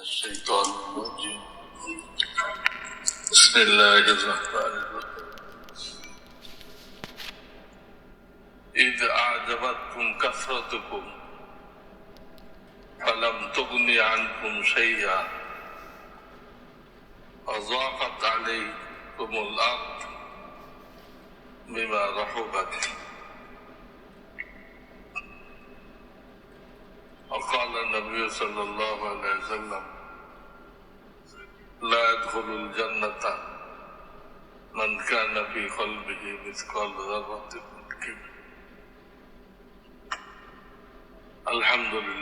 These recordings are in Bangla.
الشيطان الرجيم. بسم الله الرحمن الرحيم. إذ أعجبتكم كثرتكم فلم تغن عنكم شيئا. وضاقت عليكم الأرض بما رحبت. وقال النبي صلى الله عليه وسلم لا يدخل الجنة من كان في قلبه مثقال ذرة من كبر. الحمد لله.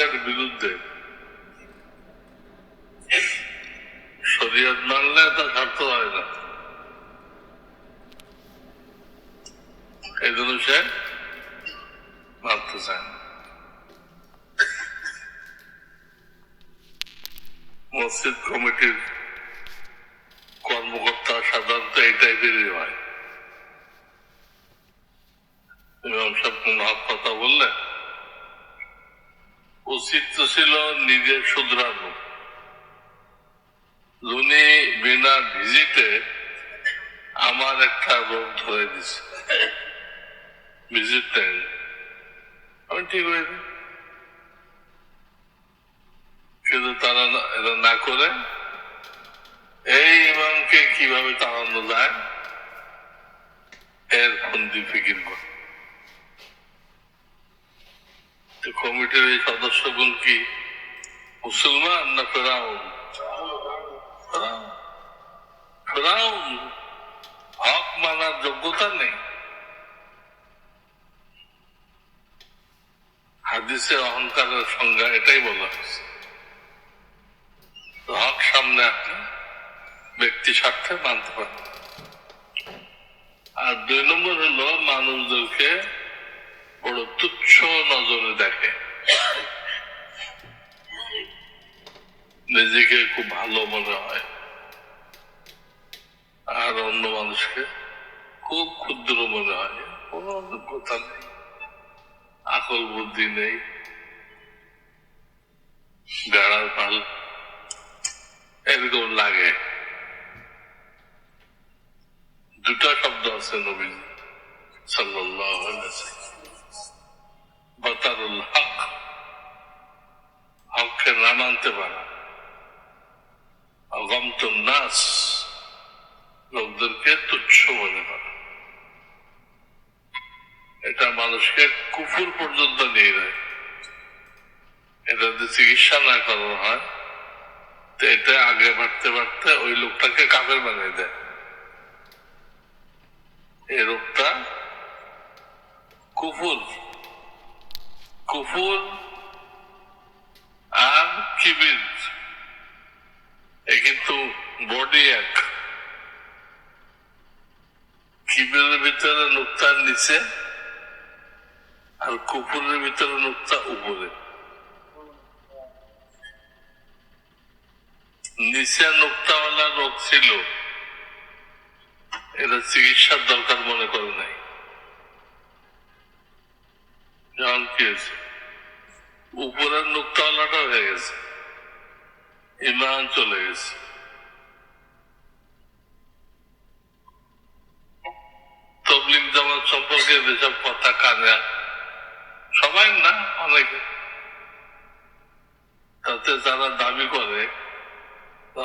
স্বার্থের বিরুদ্ধে। শরীয়ত মানলে তার স্বার্থ হয় না। এই জন্য সে মানতে চায় না। মসজিদ কমিটির কর্মকর্তা সাধারণত এই টাইপেরই হয়। ইমাম সাহেব কথা বললে উচিত ছিল নিজে শুধরানো উনি বিনা ভিজিটে আমার একটা রোগ ধরে দিছে। ভিজিট নেই আমি ঠিক হয়েছে কিন্তু তারা এটা না করে এই ইমামকে কীভাবে তাড়ানো যায়? এর ফন্দি ফিকির করে তো কমিটির এই সদস্যগণ কি? মুসলমান না ফেরাউন? ফেরাউন। হক মানার যোগ্যতা নেই। হাদিসে অহংকারের সংজ্ঞা এটাই বলা হয়েছে। হক সামনে আপনি ব্যক্তি স্বার্থে মানতে পারেন আর দুই নম্বর হলো মানুষদেরকে বড় তুচ্ছ নজরে দেখে। নিজেকে খুব ভালো মনে হয়। আর অন্য মানুষকে খুব ক্ষুদ্র মনে হয়। কোনো অভিজ্ঞতা নেই, আকল বুদ্ধি নেই। গাড়ার পাল এরকম লাগে। দুটা শব্দ আছে নবীন ওয়াসাল্লাম। বাতারুল হক। হককে না মানতে পারা। অগমতুম নাস, লোকদেরকে তুচ্ছ মনে করা। এটা মানুষকে কুকুর পর্যন্ত নিয়ে যায় এটা যদি চিকিৎসা না করানো হয়, তো এটা আগে বাড়তে বাড়তে ওই লোকটাকে কাপের বানিয়ে দেয়। এই রোগটা কুফুর কুফুর আর কিবির এ কিন্তু বডি এক। কিবিরের ভিতরে নুক্তার নিচে আর কুকুরের ভিতরে নুক্তা উপরে। নিচে নুক্তাওয়ালা রোগ ছিল। এটা চিকিৎসার দরকার মনে করে নাই। যেমন কি হয়েছে উপরের নুক্তাওয়ালাটা হয়ে গেছে। ইমান চলে গেছে। তবলিক জামাত সম্পর্কে যেসব কথা কানে সবাই না, অনেকে। তাতে যারা দাবি করে,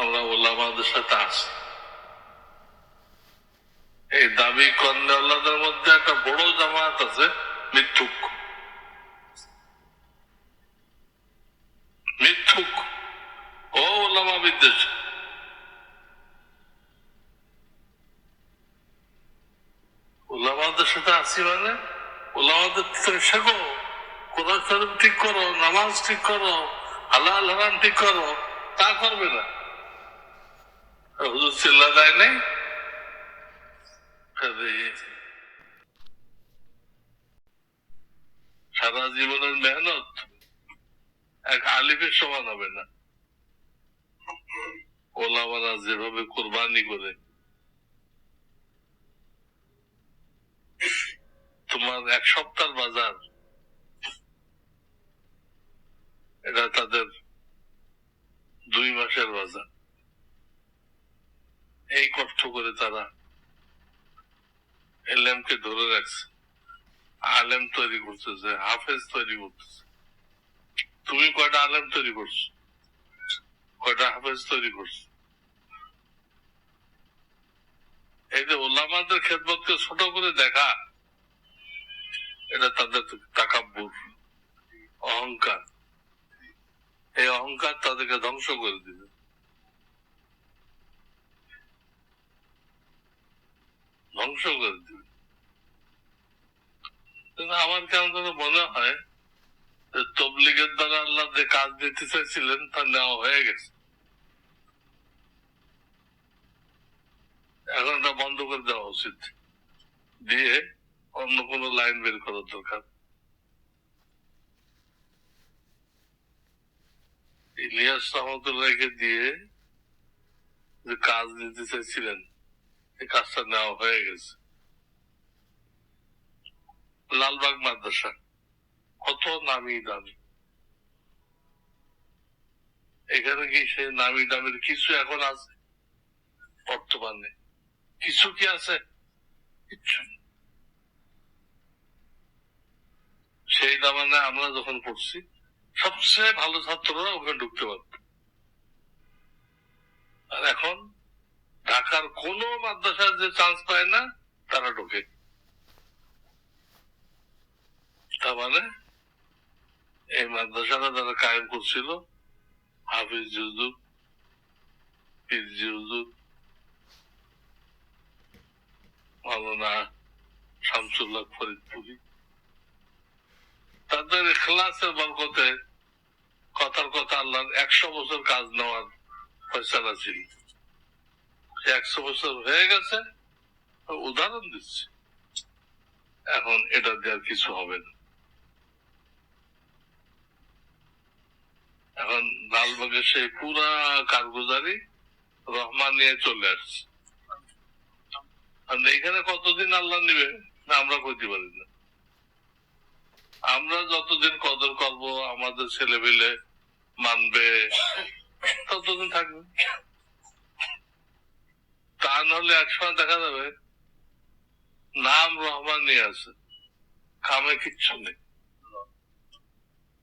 আমরা ওলামাদের সাথে আছি এই দাবি কর্নেওয়ালাদের মধ্যে একটা বড় জামাত আছে, মিথ্যুক। ও ওলামা বিদ্বেষ ওলামাদের সাথে আছি মানে? ওলামাদের থেকে শেখো। কোরআন শরীফ ঠিক করো, নামাজ ঠিক করো, হালাল হারাম ঠিক করো, তা করবে না। হুজুর চিল্লা দেয় নাই? সারা জীবনের মেহনত এক আলিফের সমান হবে না। ওলামারা যেভাবে কোরবানি করে, তোমার এক সপ্তাহ বাজার, এটা তাদের দুই মাসের বাজার। এই কষ্ট করে তারা এলেমকে ধরে রাখছে, আলেম তৈরি করতেছে, হাফেজ তৈরি করতেছে। তুমি কয়টা আলেম তৈরি করছ? কয়টা হাফেজ তৈরি করছ। এই যে ওলামাদের খেদমতকে ছোট করে দেখা, এটা তাদের তাকাব্বুর অহংকার। এই অহংকার তাদেরকে ধ্বংস করে দিবে। ধ্বংস করে দিবে। আমার যেন মনে হয় তবলিগের দ্বারা আল্লাহ যে কাজ দিতে চাইছিলেন, তা নেওয়া হয়ে গেছে। এখন এটা বন্ধ করে দেওয়া উচিত। দিয়ে অন্য কোনো লাইন বের করার দরকার। ইলিয়াস রহমতুল্লাহকে দিয়ে যে কাজ নিতে চাইছিলেন এই কাজটা নেওয়া হয়ে গেছে। লালবাগ মাদ্রাসা। কত নামি দামি। এখানে কি সেই নামি দামের কিছু এখন আছে? বর্তমানে কিছু কি আছে? সেই দামানে আমরা যখন পড়ছি, সবচেয়ে ভালো ছাত্ররা ওখানে ঢুকতে পারত। আর এখন ঢাকার কোন মাদ্রাসার যে চান্স পায় না, তারা ঢোকে। তার মানে এই মাদ্রাসাটা যারা কায়েম করছিল। হাফিজ পিরজি হুজুর মাওলানা শামসুল্লাহ ফরিদপুরি তাদের ইখলাসের বরকতে কথার কথা আল্লাহর একশো বছর কাজ নেওয়ার ফয়সালা ছিল। একশো বছর হয়ে গেছে, উদাহরণ দিচ্ছে। এখন এটা দেওয়ার কিছু হবে না। এখন লালবাগের সেই পুরা কারগুজারি রহমান নিয়ে চলে আসছে। এখানে কতদিন আল্লাহ নিবে? না, আমরা কইতে পারি না। আমরা যতদিন কদর করব, আমাদের ছেলে পেলে মানবে, ততদিন থাকবে। তা নাহলে একসময় দেখা যাবে, নাম রহমান নিয়ে আছে। কামে কিচ্ছু নেই।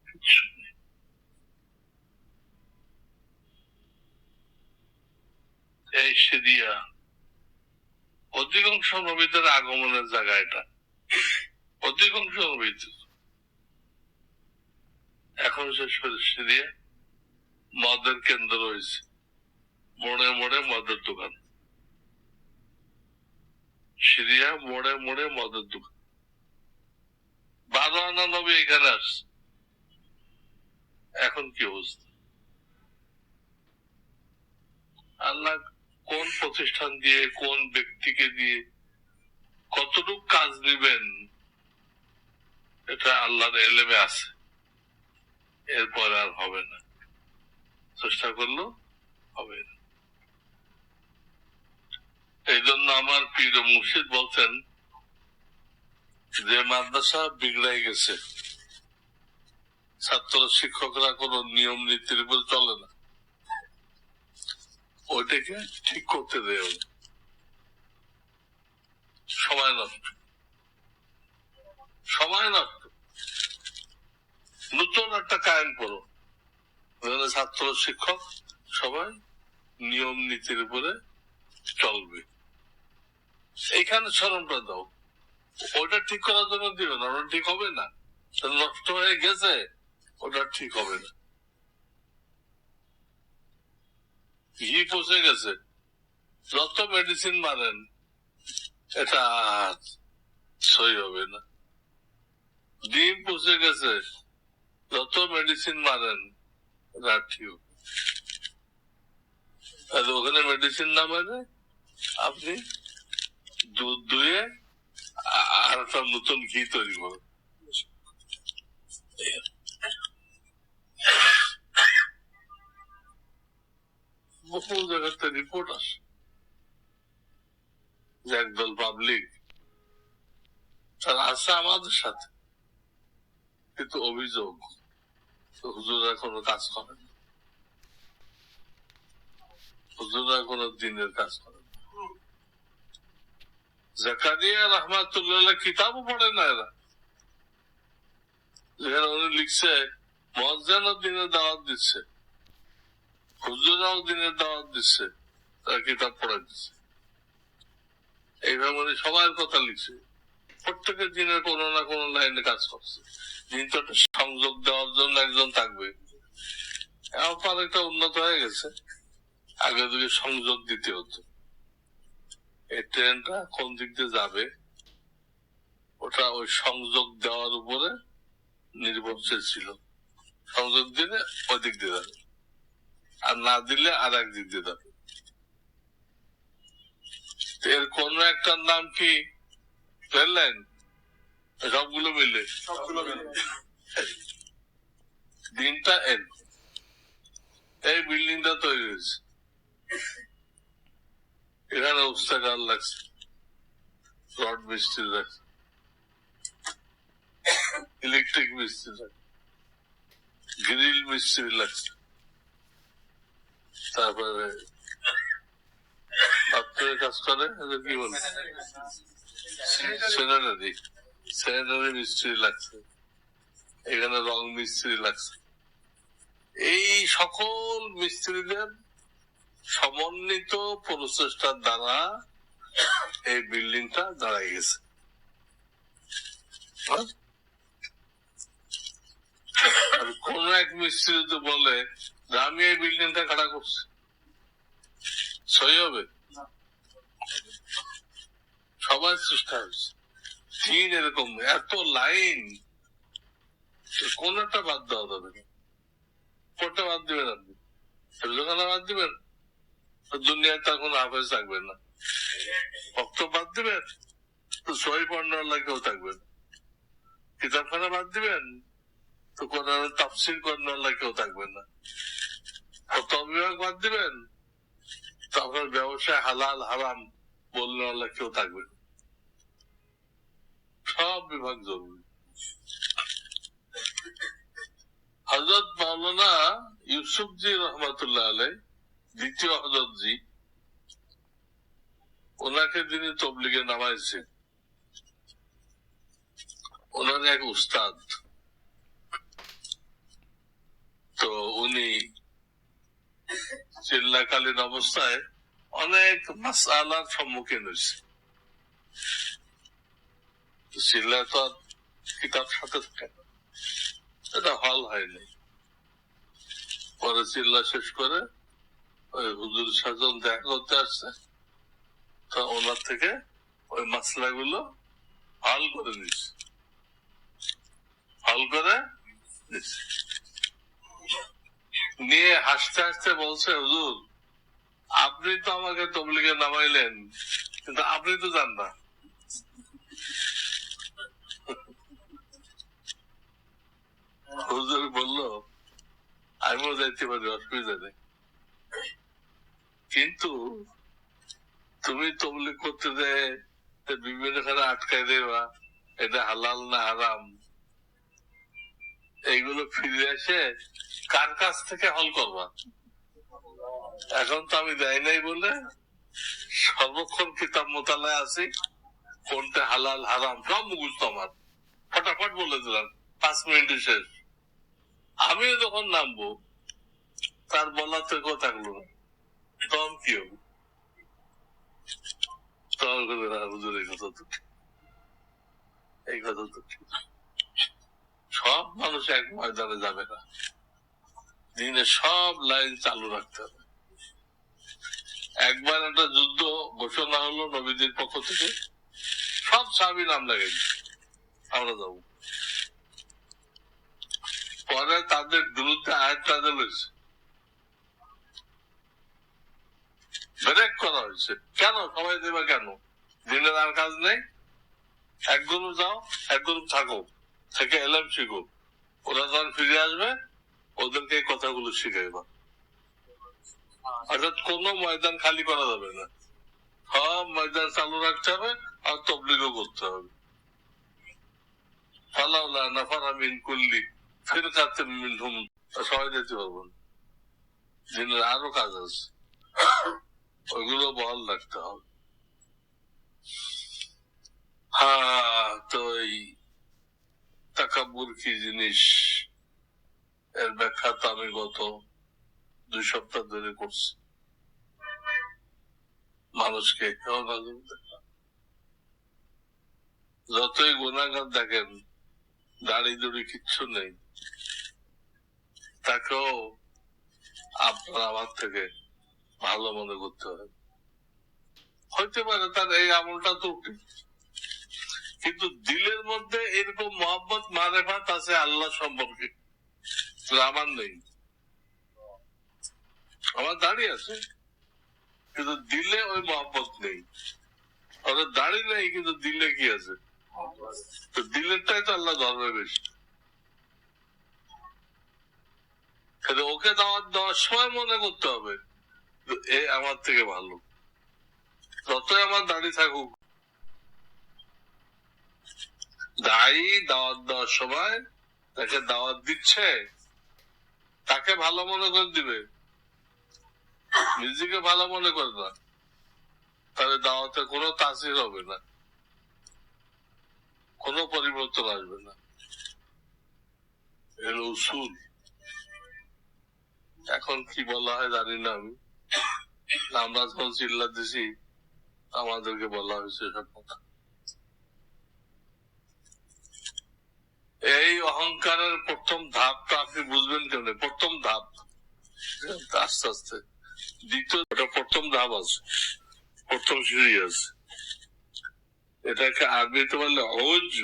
কিচ্ছু নেই এই সিরিয়া অধিকাংশ নবীদের আগমনের জায়গা এটা। অধিকাংশ নবীদের। এখন সে সিরিয়া মদের কেন্দ্র রয়েছে মোড়ে মোড়ে মদের দোকান। সিরিয়া মোড়ে মোড়ে মদের দোকান। বারো আনা নবী এখানে আসছে। এখন কি অবস্থা? আল্লাহ কোন প্রতিষ্ঠান দিয়ে, কোন ব্যক্তিকে দিয়ে কতটুকু কাজ দিবেন, এটা আল্লাহর এলেমে আছে। এরপর আর হবে না। চেষ্টা করলেও হবে না। এই জন্য আমার প্রিয় মুর্শিদ বলছেন যে, মাদ্রাসা বিগড়াই গেছে। ছাত্র শিক্ষকরা কোন নিয়ম নীতির উপর চলে না। ওইটাকে ঠিক করতে দেয় সময় নষ্ট। সময় নষ্ট। নতুন একটা কায়েম করো। ছাত্র, শিক্ষক সবাই নিয়ম নীতির উপরে চলবে। এইখানে স্মরণটা দাও। ওটা ঠিক করার জন্য দিবে না, ওটা ঠিক হবে না। নষ্ট হয়ে গেছে, ওটা ঠিক হবে না। ঘি পচে গেছে যত মেডিসিন মারেন এটা সই হবে না ডিম পচে গেছে যত মেডিসিন মারেন ওখানে মেডিসিন না মারে আপনি দুধ দুয়ে আর একটা নতুন ঘি তৈরি করুন বহু জায়গাতে রিপোর্ট তারা আছে আমাদের সাথে। কিন্তু অভিযোগ হুজুরা কোনো কাজ করেন। হুজুরা কোনো দিনের কাজ করেন জাকারিয়া রহমাতুল্লাহ কিতাবও পড়ে না এরা। উনি লিখছে মজ্জানও দিনের দাওয়াত দিচ্ছে। হুজুরাও দিনের দাওয়াত দিচ্ছে, তার কিতাব পড়ে দিচ্ছে। এইভাবে উনি সবার কথা লিখছে। প্রত্যেকের দিনের কোনো না কোনো লাইনে কাজ করছে। দিন তো একটা সংযোগ দেওয়ার জন্য একজন থাকবে। এখন একটা উন্নত হয়ে গেছে। আগে দিকে সংযোগ দিতে হতো। এই ট্রেনটা কোন দিক দিয়ে যাবে, ওটা ওই সংযোগ দেওয়ার উপরে নির্ভরশীল ছিল। সংযোগ দিলে ওই দিক দিয়ে যাবে। আর না দিলে আর এক দিক দিয়ে যাবে এর কোন একটার নাম কি? রেল লাইন সবগুলো মিলে। দিনটা এন এই বিল্ডিংটা তৈরি হয়েছে। এখানে উস্তাকার লাগছে। রড মিস্ত্রি লাগছে। ইলেকট্রিক মিস্ত্রি লাগছে। গ্রিল মিস্ত্রি লাগছে। তারপরে কাজ করে কি বলে মিস্ত্রি লাগছে। এখানে রং মিস্ত্রি লাগছে। এই সকল মিস্ত্রিদের সমন্বিত প্রচেষ্টার দ্বারা এই বিল্ডিংটা দাঁড়ায় গেছে। হ্যাঁ? কোন এক মিস্ত্রি যদি বলে এই বিল্ডিংটা খাড়া করছি। সই হবে? সবার চেষ্টা হয়েছে। তিন এরকম, এত লাইন। কোন একটা বাদ দেওয়া যাবে না। কোনটা বাদ দিবেন আপনি? দোকানে বাদ দিবেন? তো দুনিয়াতে এখন হাফেজ থাকবেন না। ভক্ত বাদ দিবেন? তো সহি পড়নার কেউ থাকবেন কিতাবখানা বাদ দিবেন? তো কোরআন তাফসির করার কেউ থাকবেন না। কত বিভাগ বাদ দিবেন? তো আপনার ব্যবসায় হালাল, হারাম বললে আল্লাহ কেউ থাকবে সব বিভাগ জরুরি। হজরত মাওলানা ইউসুফজি রহমতুল্লাহ আলাই দ্বিতীয় হজরত জি, ওনাকে যিনি তবলিগে নামাইছে ওনার এক উস্তাদ। তো উনি চিল্লাকালীন অবস্থায় অনেক মাসালার সম্মুখীন হয়েছে। চিল্লা তো আর কিতাব সাথে থাকে না। এটা হল হয়নি। পরে চিল্লা শেষ করে ওই হুজুর সাজন দেখা করতে আসছে। তো ওনার থেকে ওই মাসলা গুলো হল করে নিচ্ছে হল করে নিচ্ছে নিয়ে হাসতে হাসতে বলছে, হুজুর, আপনি তো আমাকে তবলিগে নামাইলেন, কিন্তু আপনি তো যান না। হুজুর বলল, আমিও যাইতে পারি, অসুবিধা নেই। কিন্তু তুমি তবলিগ করতে যে বিভিন্ন খানে আটকাই দেবা, এটা হালাল না হারাম? এইগুলো ফিরে এসে কার কাছ থেকে হল করবা? এখন তো আমি দেয় নাই বলে সর্বক্ষণ কিতাব মোতালায় আছি, কোনটা হালাল, হারাম, সব মুখস্থ আমার। ফটাফট বলে দিলাম, পাঁচ মিনিটে শেষ। আমিও যখন নামবো, তার বলার তো কেউ থাকল তখন কি হবে? তখন এই কথা তো। এই কথা তো ঠিক সব মানুষ এক ময়দানে যাবে না। দিনে সব লাইন চালু রাখতে হবে। একবার একটা যুদ্ধ ঘোষণা হলো নবীদের পক্ষ থেকে, সব সাহাবি নাম লাগাইছে আমরা যাব। পরে তাদের বিরুদ্ধে আয়াত হয়েছে। ব্রেক করা হয়েছে। কেন? সবাই দেবে কেন? দিনের আর কাজ নেই। এক গ্রুপ যাও এক গ্রুপ থাকো। থেকে এলাম শিখো। ওরা যখন ফিরে আসবে, ওদেরকে এই কথাগুলো শিখাইবা। অর্থাৎ কোন ময়দান খালি করা যাবে না। সব ময়দান চালু রাখতে হবে আর তবলিগও করতে হবে। ফালাউলা মিন কুল্লি ফিরকাতে মিনহুম, সবাই যেতে পারব না। দিনের আরও কাজ আছে। ওইগুলো বহাল রাখতে হবে। হ্যাঁ তো এই তাকাব্বুর কি জিনিস এর ব্যাখ্যা তো আমি গত দুই সপ্তাহ ধরে করছি মানুষকে। যতই গুণাগার দেখেন দাড়ি দড়ি কিচ্ছু নেই তাকেও আপনার আমার থেকে ভালো মনে করতে হবে হইতে পারে তার এই আমলটা তো কিন্তু দিলের মধ্যে এরকম মোহাম্মত মারেফাত আছে আল্লাহ সম্পর্কে। আমার নেই। আমার দাড়ি আছে, কিন্তু দিলে ওই মোহাম্মত নেই। ওদের দাড়ি নেই, কিন্তু দিলে কি আছে? তো দিলেরটাই তো আল্লাহ ধর্মে বেশি। ওকে দাওয়াত দেওয়ার সময় মনে করতে হবে এ আমার থেকে ভালো। যতই আমার দাড়ি থাকুক দাড়ি দাওয়াত দেওয়ার সময় তাকে দাওয়াত দিচ্ছে, তাকে ভালো মনে করে দিবে। নিজেকে ভালো মনে করে না, তাহলে দাওয়াতে কোনো তাসির হবে না, কোনো পরিবর্তন আসবে না। এর উসুল। এখন কি বলা হয় জানি না আমি। আমরা যখন চিল্লা দিছি, আমাদেরকে বলা হয়েছে সব কথা। এই অহংকারের প্রথম ধাপটা আপনি বুঝবেন কেন প্রথম ধাপ। আস্তে আস্তে। দ্বিতীয় এটা প্রথম ধাপ আছে। প্রথম সিঁড়ি আছে। এটাকে আরবিতে বললে ওজ।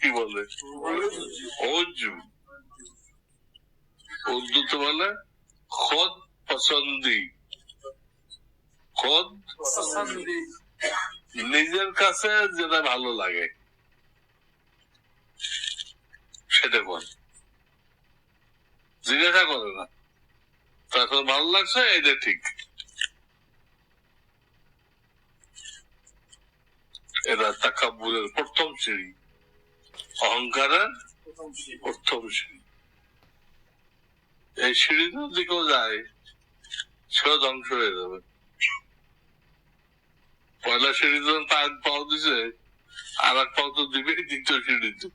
কি বলে? ওজ। উর্দুতে বলে খোদ পছন্দি। খোদ নিজের কাছে যেটা ভালো লাগে। সেটা বল জিজ্ঞাসা করে না। তারপর ভালো লাগছে এটা ঠিক। এরা তাকাব্বুরের প্রথম সিঁড়ি। অহংকারের প্রথম সিঁড়ি। এই সিঁড়িতে দিকেও যায়, সেও ধ্বংস হয়ে যাবে। পয়লা সিঁড়ি যখন পা পাও দিছে, আর এক পাও তো দিবে দ্বিতীয় সিঁড়িতে।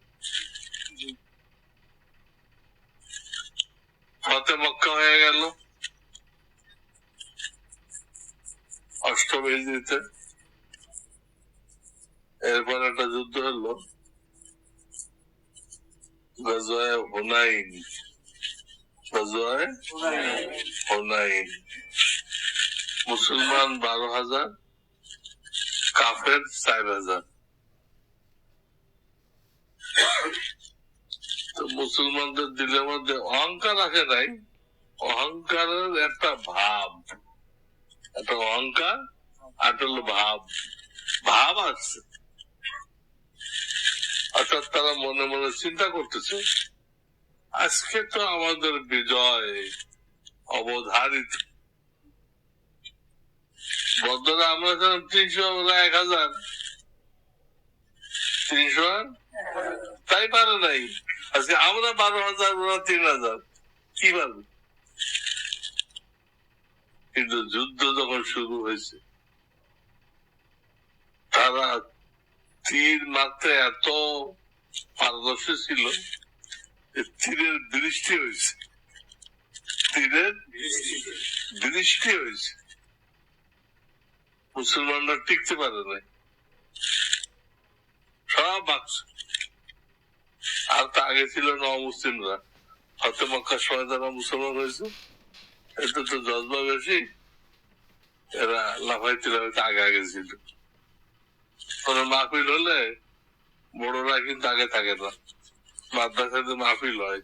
ফতে মক্কা হয়ে গেল অষ্টম হিজড়িতে এরপর একটা যুদ্ধ হলো গজওয়ায় হুনাইন গজওয়ায় হুনাইন মুসলমান বারো হাজার কাফের চার হাজার মুসলমানদের দিলের মধ্যে অহংকার আসে নাই। অহংকারের একটা ভাব। একটা অহংকার হলো ভাব। ভাব আছে। অর্থাৎ তারা মনে মনে চিন্তা করতেছে আজকে তো আমাদের বিজয় অবধারিত। বদলে আমরা ছিলাম তিনশো ওরা এক হাজার। তিনশো তাই পারে নাই। আজকে আমরা বারো হাজার, ওরা তিন হাজার। কি পারবে কিন্তু যুদ্ধ যখন শুরু হয়েছে, তারা তীর মারতে এত পারদর্শী ছিল তীরের বৃষ্টি হয়েছে। তীরের বৃষ্টি হয়েছে। মুসলমানরা টিকতে পারে নাই। সব বাঁচছে আর তা আগে ছিল ন মুসলিমরা হয়তো মক্কার সময় যারা মুসলমান হয়েছে এতে তো জজবা বেশি, এরা লাফাইতে লাফাইতে আগে আগে ছিল। কোনো মাহফিল হলে বড়রা কিন্তু আগে থাকে না। মাদ্রাসাতে মাহফিল হয়,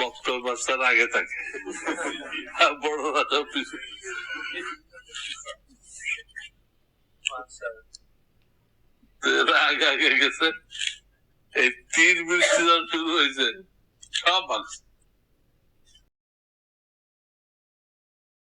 বক্তব্য বাচ্চারা আগে থাকে। বড়রা তো আগে আগে গেছে। এই তীর বৃষ্টি যখন শুরু হয়েছে সব ভাগছে